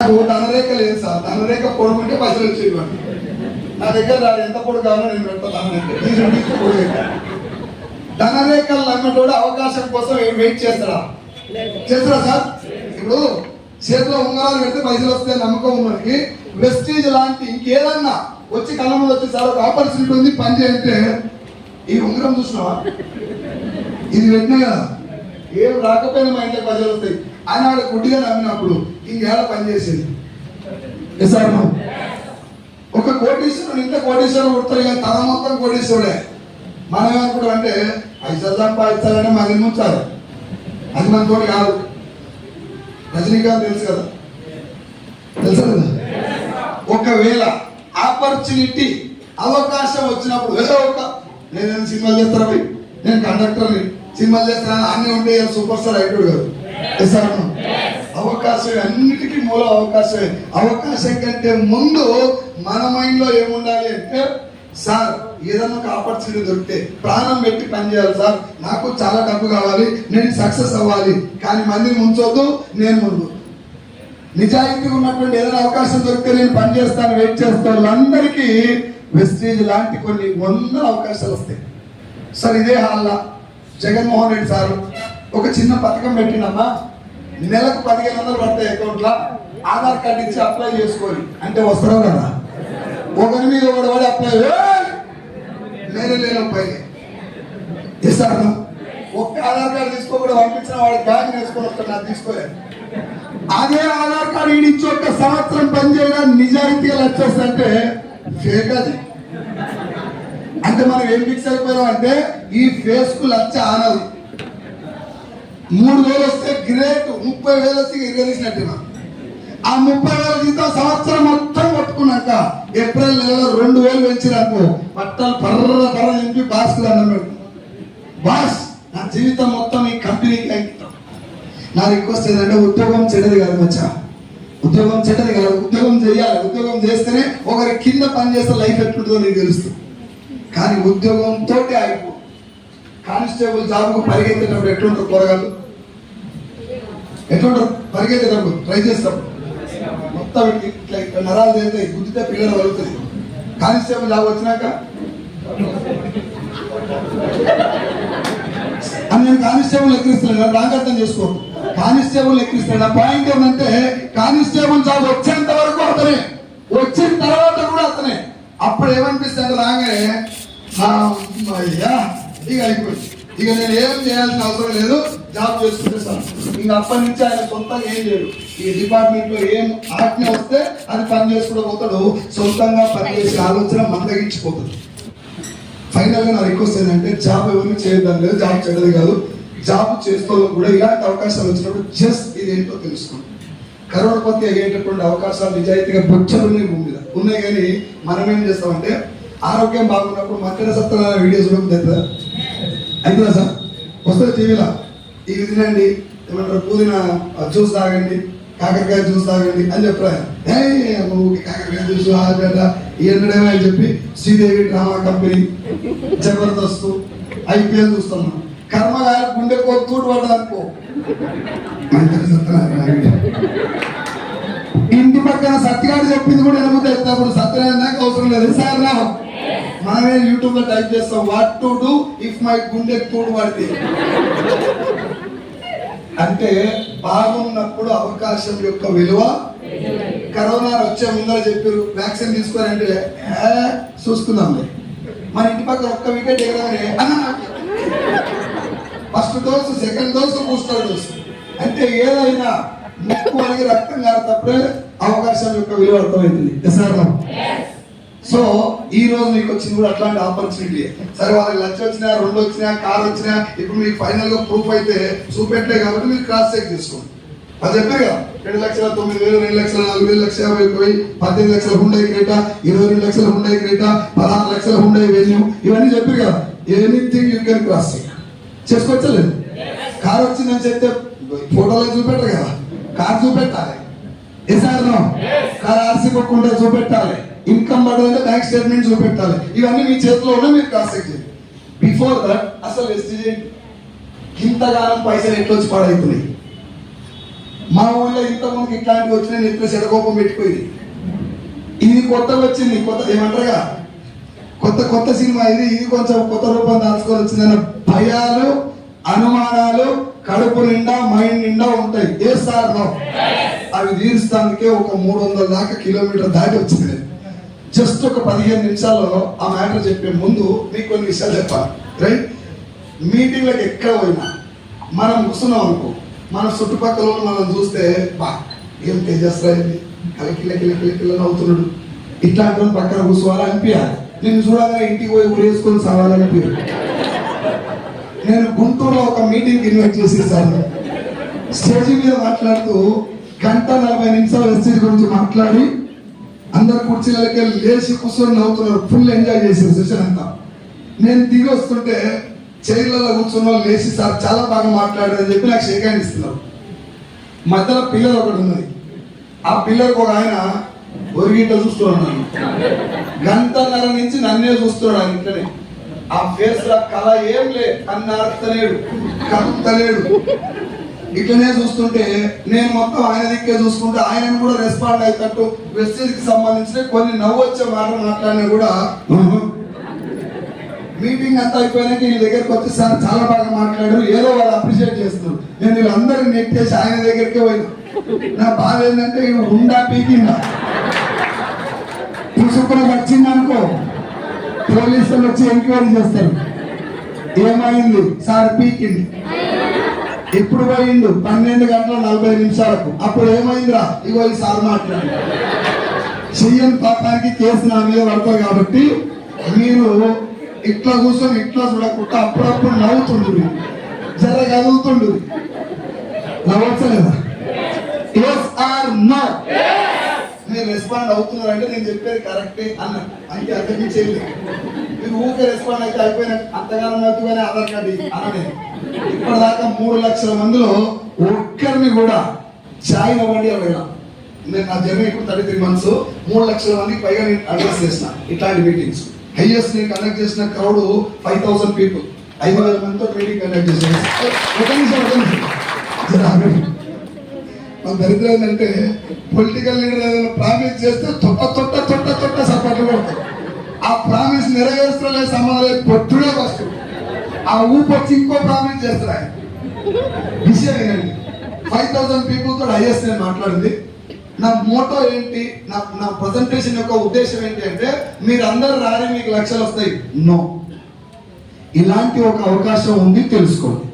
నాకు ధనరేఖ లేదు సార్. ధనరేఖ పొడుగుంటే పైసలు వచ్చేవి నా దగ్గర రాదు ఎంత పొడుగు కావాలో నేను పెడతా ధనరేఖ పొడుగు. ధనరేఖలు నమ్మటోడు అవకాశం కోసం వెయిట్ చేస్తాడా? చేస్తారా సార్? ఇప్పుడు చేతిలో ఉంగరాలు పెడితే పైసలు వస్తే నమ్మకం ఉన్నది వెస్టీజ్ లాంటి ఇంకేదన్నా వచ్చి కళ్ళ వచ్చి సార్ ఒక ఆపర్చునిటీ ఉంది పని చేయంటే ఈ ఉంగరం చూసినావా? ఇది పెట్టినా కదా. ఏం రాకపోయినా మా ఇంట్లో పైసలు వస్తాయి. ఆనాడు గుడ్డిగా నమ్మినప్పుడు ఈ పని చేసేది ఎస్ ఒక కోటీశ్వరుడు ఇంత కోటీశ్వరుడు పుడతారు కానీ తన మొత్తం కోటీశ్వరుడే. మనం ఏమనుకుంటాం అంటే పైసలు సంపాదించాలంటే మనకి ముంచాలి అది మన తోటి కాదు. రజనీకాంత్ తెలుసు కదా? తెలుసా కదా? ఒకవేళ ఆపర్చునిటీ అవకాశం వచ్చినప్పుడు ఏదో ఒక నేను సినిమాలు చేస్తారా నేను కండక్టర్ని. సినిమాలు చేస్తాను అన్నీ ఉంటే సూపర్ స్టార్ అయిపోయాడు కాదు. ఎస్ అవకాశం అన్నిటికీ మూల అవకాశమే. అవకాశం కంటే ముందు మన మైండ్లో ఏముండాలి అంటే సార్ ఏదైనా ఒక ఆపర్చునిటీ దొరికితే ప్రాణం పెట్టి పనిచేయాలి సార్. నాకు చాలా డబ్బు కావాలి నేను సక్సెస్ అవ్వాలి. కానీ మందిని ముంచొద్దు నేను ముందు. నిజాయితీ ఉన్నటువంటి ఏదైనా అవకాశం దొరికితే నేను పనిచేస్తాను వెయిట్ చేస్తాను. వాళ్ళందరికీ వెస్టేజ్ లాంటి కొన్ని వందల అవకాశాలు వస్తాయి. సార్ ఇదే హాల్లా. జగన్మోహన్ రెడ్డి సార్ ఒక చిన్న పథకం పెట్టినమ్మా. నెలకు పదిహేను వందలు పడతాయి అకౌంట్లో ఆధార్ కార్డు ఇచ్చి అప్లై చేసుకోవాలి అంటే వస్తారో కదా ఒకరి మీద ఒకటి పడి అప్లై నేనే లేను పైన ఇస్తాను ఒక్క ఆధార్ కార్డు తీసుకోకుండా పంపించిన వాడు బ్యాంక్ తీసుకొని వస్తాను నాకు తీసుకోలేదు అదే ఆధార్ కార్డు నుంచి ఒక సంవత్సరం పనిచేయడం నిజాయితీగా వచ్చేస్తుంటే ఫేక్ అది. అంటే మనం ఏం ఫిక్స్ అయిపోయాం అంటే ఈ ఫేస్కు లచ్చ ఆనదు. మూడు వేలు వస్తే గ్రేట్ ముప్పై వేలు వస్తే ఇరగదీసినట్టున్నా ఆ ముప్పై వేల జీతం సంవత్సరం మొత్తం కొట్టుకున్నాక ఏప్రిల్ నెలలో రెండు వేలు పెంచినాకు పట్టాలు పర్ర పర్ర నింపి బాస్ అన్నాడు బాస్ నా జీవితం మొత్తం ఈ కంపెనీకి అంకితం నా రిక్వెస్ట్ ఏంటంటే ఉద్యోగం చెడ్డది కాదు మచ్చా. ఉద్యోగం చెడ్డది కాదు. ఉద్యోగం చేయాలి. ఉద్యోగం చేస్తేనే ఒకరి కింద పని చేస్తే లైఫ్ ఎట్లుంటుందో నీకు తెలుస్తుంది. కానీ ఉద్యోగంతో ఆగిపో కానిస్టేబుల్ జాబ్కు పరిగెత్తేటప్పుడు ఎట్లుంటారు కూరగాయలు ఎట్లుంటారు పరిగెత్తేటప్పుడు ట్రై చేస్తాం. మొత్తం ఇట్లా ఇట్లా నరాలు చేస్తే గుద్దితే పిల్లలు వదులుతుంది కానిస్టేబుల్ జాబ్ వచ్చినాక? అని నేను కానిస్టేబుల్ ఎక్కిస్తున్నాను నాకు అర్థం చేసుకో. కానిస్టేబుల్ ఎక్కిస్తున్నాను పాయింట్ ఏమంటే కానిస్టేబుల్ జాబ్ వచ్చేంత వరకు అతనే. వచ్చిన తర్వాత కూడా అతనే. అప్పుడు ఏమనిపిస్తుంది రాగానే అయ్యా ఇక అయిపోయింది. ఇక నేను ఏం చేయాల్సిన అవసరం లేదు. జాబ్ చేసుకుంటే సార్ ఇంకా అప్పటి నుంచి ఆయన సొంతంగా ఏం చేయడు. ఈ డిపార్ట్మెంట్లో ఏం ఆజ్ఞ వస్తే అది పని చేసుకుంటూ పోతాడు. సొంతంగా పనిచేసే ఆలోచన మందగించిపోతుంది ఫైనల్గా నా రిక్వెస్ట్ ఏంటంటే జాబ్ ఎవరిని చేయడం లేదు. జాబ్ చేయడం కాదు. జాబ్ చేసుకోవడం కూడా ఇలాంటి అవకాశాలు వచ్చినప్పుడు జస్ట్ ఇది ఏంటో తెలుసుకోండి కరోడపతి అయ్యేటటువంటి అవకాశాలు నిజాయితీగా బొచ్చలు ఉన్నాయి భూమి మీద. ఉన్నాయి కానీ మనం ఏం చేస్తామంటే ఆరోగ్యం బాగున్నప్పుడు మధ్యన సత్తా వీడియోస్ కూడా అవుతుందా సార్? వస్తుంది టీవీలో. ఇది తినండి ఏమంటారు పుదీనా జ్యూస్ తాగండి కాకరకాయ జ్యూస్ తాగండి అని చెప్పారు. ఏ కాకరకాయ జ్యూస్ ఆగట ఏంటనే అని చెప్పి Sridevi drama company Jabardasth IPL చూస్తున్నాం కర్మగాయ గుండె కొత్తూడు పడ్డది అనుకో. ఇంటి పక్కన సత్యగాడు చెప్పింది కూడా ఎనబుద్ధి అప్పుడు సత్యనారాయణ నాకు అవసరం లేదు. సార్ రా మనమే యూట్యూబ్లో టైప్ చేస్తాం what to do if my గుండె తోడు పడితే అంటే బాగున్నప్పుడు అవకాశం యొక్క విలువ కరోనా వచ్చే ముందర చెప్పారు వ్యాక్సిన్ తీసుకోరంటే "ఏ, చూసుకుందాంలే మన ఇంటి పక్కన ఒక్క wicket ఎగరగానే first dose second dose booster dose అంటే ఏదైనా ముక్కు మనకి రక్తం కారుతప్పుడే అవకాశం యొక్క విలువ అర్థమవుతుంది. ఎస్ఆర్ సో ఈ రోజు మీకు వచ్చింది కూడా అట్లాంటి ఆపర్చునిటీ సరే వాళ్ళకి లక్ష వచ్చినా రెండు వచ్చినా కార్ వచ్చినా ఇప్పుడు మీకు ఫైనల్గా ప్రూఫ్ అయితే చూపెట్టే కాబట్టి మీరు క్రాస్ చెక్ చేసుకోండి. అది చెప్పాగా కదా రెండు లక్షల తొమ్మిది వేలు రెండు లక్షల నాలుగు వేలు లక్ష యాభై ఒక్క పద్దెనిమిది లక్షల హుండై క్రేటా ఇరవై రెండు లక్షల హుండై క్రేటా పదహారు లక్షల హుండై వెన్యూ ఇవన్నీ చెప్పారు కదా anything you can cross check చేసుకోవచ్చలేదు car వచ్చిందని చెప్తే ఫోటోలో చూపెట్టరు కదా? కార్ చూపెట్టాలి. ఎసార్ కార్ ఆర్సీ బుక్ ఉంటే చూపెట్టాలి. ఇన్కమ్ పడదంటే బ్యాంక్ స్టేట్మెంట్ చూపెట్టాలి ఇవన్నీ మీ చేతిలో ఉన్న మీరు చెక్ చేయండి బిఫోర్ దట్ అసలు ఇంతగానం పైసలు ఎట్లొచ్చి పాడైతున్నాయి? మా ఊళ్ళో ఇంతమందికి ఇట్లాంటివి వచ్చినాయి నెట్లో చెడకోపం పెట్టిపోయింది ఇది కొత్తగా వచ్చింది కొత్త ఏమంటారుగా? కొత్త కొత్త సినిమా ఇది ఇది కొంచెం కొత్త రూపం దాచుకొని వచ్చిందన్న భయాలు అనుమానాలు కడుపు నిండా మైండ్ నిండా ఉంటాయి. ఏ సార్ అవి తీర్చడానికే ఒక మూడు వందల దాకా కిలోమీటర్ దాటి వచ్చింది. జస్ట్ ఒక పదిహేను నిమిషాల్లో ఆ మ్యాటర్ చెప్పే ముందు మీకు కొన్ని విషయాలు చెప్పాలి. రైట్ మీటింగ్లకు ఎక్కడ పోయినా మనం కూర్చున్నాం అనుకో మన చుట్టుపక్కల మనం చూస్తే బా ఏం తేజస్రాయింది కలకిల్ల కిల్ల కిల అవుతున్నాడు ఇట్లాంటి పక్కన కూర్చోవాలి అనిపించాలి. నేను చూడగానే ఇంటికి పోయి ఊరేసుకొని పేరు నేను గుంటూరులో ఒక మీటింగ్ ఇన్వైట్ చేసేసాను స్టేజ్ మీద మాట్లాడుతూ గంట నలభై నిమిషాలు ఎస్టేజ్ గురించి మాట్లాడి అందరు కుర్చీలకి లేచి కూర్చొని నవ్వుతున్నారు ఫుల్ ఎంజాయ్ చేశారు సెషన్ అంతా. నేను దిగి వస్తుంటే చైర్లలో కూర్చున్న వాళ్ళు లేచి సార్ చాలా బాగా మాట్లాడారని చెప్పి నాకు షేక్ హ్యాండ్ ఇస్తున్నారు. మధ్యలో పిల్లలు ఒకటి ఉన్నది ఆ పిల్లలకు ఒక ఆయన ఒరిగిట చూస్తున్నాను గంటన్నర నుంచి నన్నే చూస్తున్నాడు ఆయన ఇంటనే ఆ ఫేస్లో కళ ఏం లే కన్నార్తలేడు కలుపుతలేడు ఇట్లనే చూస్తుంటే నేను మొత్తం ఆయన దిక్కే చూసుకుంటే ఆయన కూడా రెస్పాండ్ అయ్యేటట్టు వెస్టేజ్కి సంబంధించిన కొన్ని నవ్వు వచ్చే మాటలు మాట్లాడినా కూడా మీటింగ్ అంతా అయిపోయినాక ఈ దగ్గరకు వచ్చి సార్ చాలా బాగా మాట్లాడారు. ఏదో వాళ్ళు అప్రిషియేట్ చేస్తారు నేను వీళ్ళందరినీ నెట్టేసి ఆయన దగ్గరికే పోయినా. నా బాధ ఏంటంటే ఈయన ఉండా పీకిందా పుసుకుని వచ్చింది అనుకో పోలీసులు వచ్చి ఎంక్వైరీ చేస్తారు. ఏమైంది? సార్ పీకింది. ఎప్పుడు పోయిండు? పన్నెండు గంటల నలభై నిమిషాలకు. అప్పుడు ఏమైందిరా? ఇగో ఈ సార్ మాట్లాడి. చెయ్యని పాపానికి కేసు నా మీద పడతారు కాబట్టి మీరు ఇట్లా కూర్చొని ఇట్లా చూడకుండా అప్పుడప్పుడు నవ్వుతుండ్రు. జర కదులుతుండ్రు. నవ్వచ్చలేదా? ఎస్ ఆర్ నో మీరు రెస్పాండ్ అవుతున్నారంటే నేను చెప్పేది కరెక్టే అన్న. అంటే అంతకు చేయలేదు మీరు ఊరికే రెస్పాండ్ అయితే అయిపోయిన అంతకాలం అవుతుందని ఆధార్ కార్డు ఇయ్యి అననే ఇప్పటిదాకా మూడు లక్షల మందిలో ఒక్కరిని కూడా ఛాయ్ ఇవ్వండి అడిగినా నేను నా జర్నీ ఇప్పుడు థర్టీ త్రీ మంత్స్ మూడు లక్షల మందికి పైగా నేను అడ్రస్ చేసిన ఇట్లాంటి మీటింగ్స్ హైయెస్ట్ నేను కండక్ట్ చేసిన క్రౌడ్ ఫైవ్ థౌసండ్ పీపుల్ ఐదు వేల మందితో మీటింగ్ కండక్ట్ చేసిన. ఒక నిమిషం ఒక నిమిషం. మన దరిద్రం ఏంటంటే పొలిటికల్ లీడర్ ఏదైనా ప్రామిస్ చేస్తే తొట్ట తొట్ట తొట్ట తొట్ట సపోర్ట్లు కొడతారు ఆ ప్రామిస్ నెరవేర్చలే సమాధానం లేదు వస్తుంది ఫస్ట్. ఆ ఊపు వచ్చి ఇంకో ప్రామిస్ చేస్తారు ఆయన విషయం ఏంటండి ఫైవ్ థౌసండ్ పీపుల్తో హైయెస్ట్ నేను మాట్లాడింది. నా మోటో ఏంటి? నా నా ప్రజెంటేషన్ యొక్క ఉద్దేశం ఏంటి అంటే మీరు అందరు రాని మీకు లక్షలు వస్తాయి. నో. ఇలాంటి ఒక అవకాశం ఉంది తెలుసుకోండి.